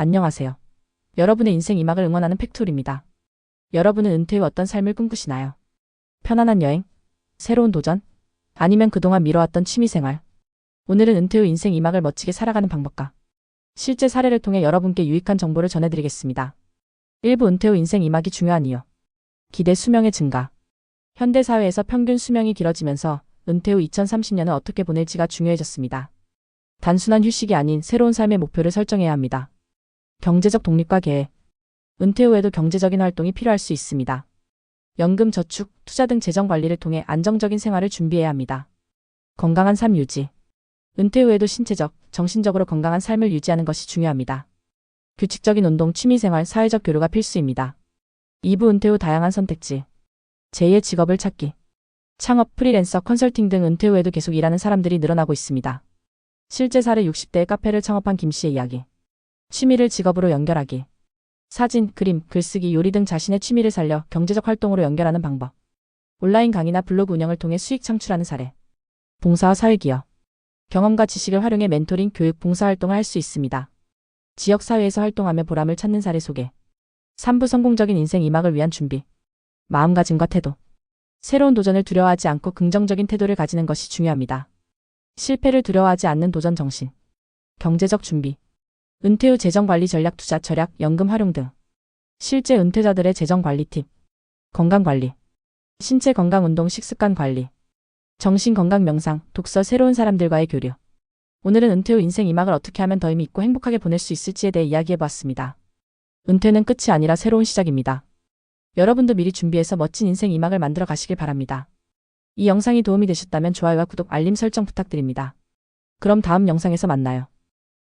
안녕하세요. 여러분의 인생 이막을 응원하는 팩토리입니다. 여러분은 은퇴 후 어떤 삶을 꿈꾸시나요? 편안한 여행? 새로운 도전? 아니면 그동안 미뤄왔던 취미생활? 오늘은 은퇴 후 인생 이막을 멋지게 살아가는 방법과 실제 사례를 통해 여러분께 유익한 정보를 전해드리겠습니다. 1부 은퇴 후 인생 이막이 중요한 이유. 기대 수명의 증가. 현대 사회에서 평균 수명이 길어지면서 은퇴 후 2030년은 어떻게 보낼지가 중요해졌습니다. 단순한 휴식이 아닌 새로운 삶의 목표를 설정해야 합니다. 경제적 독립과 계획. 은퇴 후에도 경제적인 활동이 필요할 수 있습니다. 연금 저축, 투자 등 재정 관리를 통해 안정적인 생활을 준비해야 합니다. 건강한 삶 유지. 은퇴 후에도 신체적, 정신적으로 건강한 삶을 유지하는 것이 중요합니다. 규칙적인 운동, 취미생활, 사회적 교류가 필수입니다. 2부 은퇴 후 다양한 선택지. 제2의 직업을 찾기. 창업, 프리랜서, 컨설팅 등 은퇴 후에도 계속 일하는 사람들이 늘어나고 있습니다. 실제 사례 60대의 카페를 창업한 김 씨의 이야기. 취미를 직업으로 연결하기. 사진, 그림, 글쓰기, 요리 등 자신의 취미를 살려 경제적 활동으로 연결하는 방법. 온라인 강의나 블로그 운영을 통해 수익 창출하는 사례. 봉사와 사회기여. 경험과 지식을 활용해 멘토링, 교육, 봉사활동을 할 수 있습니다. 지역사회에서 활동하며 보람을 찾는 사례 소개. 3부 성공적인 인생 이막을 위한 준비. 마음가짐과 태도. 새로운 도전을 두려워하지 않고 긍정적인 태도를 가지는 것이 중요합니다. 실패를 두려워하지 않는 도전 정신. 경제적 준비. 은퇴 후 재정 관리 전략 투자 절약, 연금 활용 등. 실제 은퇴자들의 재정 관리 팁. 건강 관리. 신체 건강 운동 식습관 관리. 정신 건강 명상, 독서 새로운 사람들과의 교류. 오늘은 은퇴 후 인생 이막을 어떻게 하면 더 의미 있고 행복하게 보낼 수 있을지에 대해 이야기해 보았습니다. 은퇴는 끝이 아니라 새로운 시작입니다. 여러분도 미리 준비해서 멋진 인생 이막을 만들어 가시길 바랍니다. 이 영상이 도움이 되셨다면 좋아요와 구독, 알림 설정 부탁드립니다. 그럼 다음 영상에서 만나요.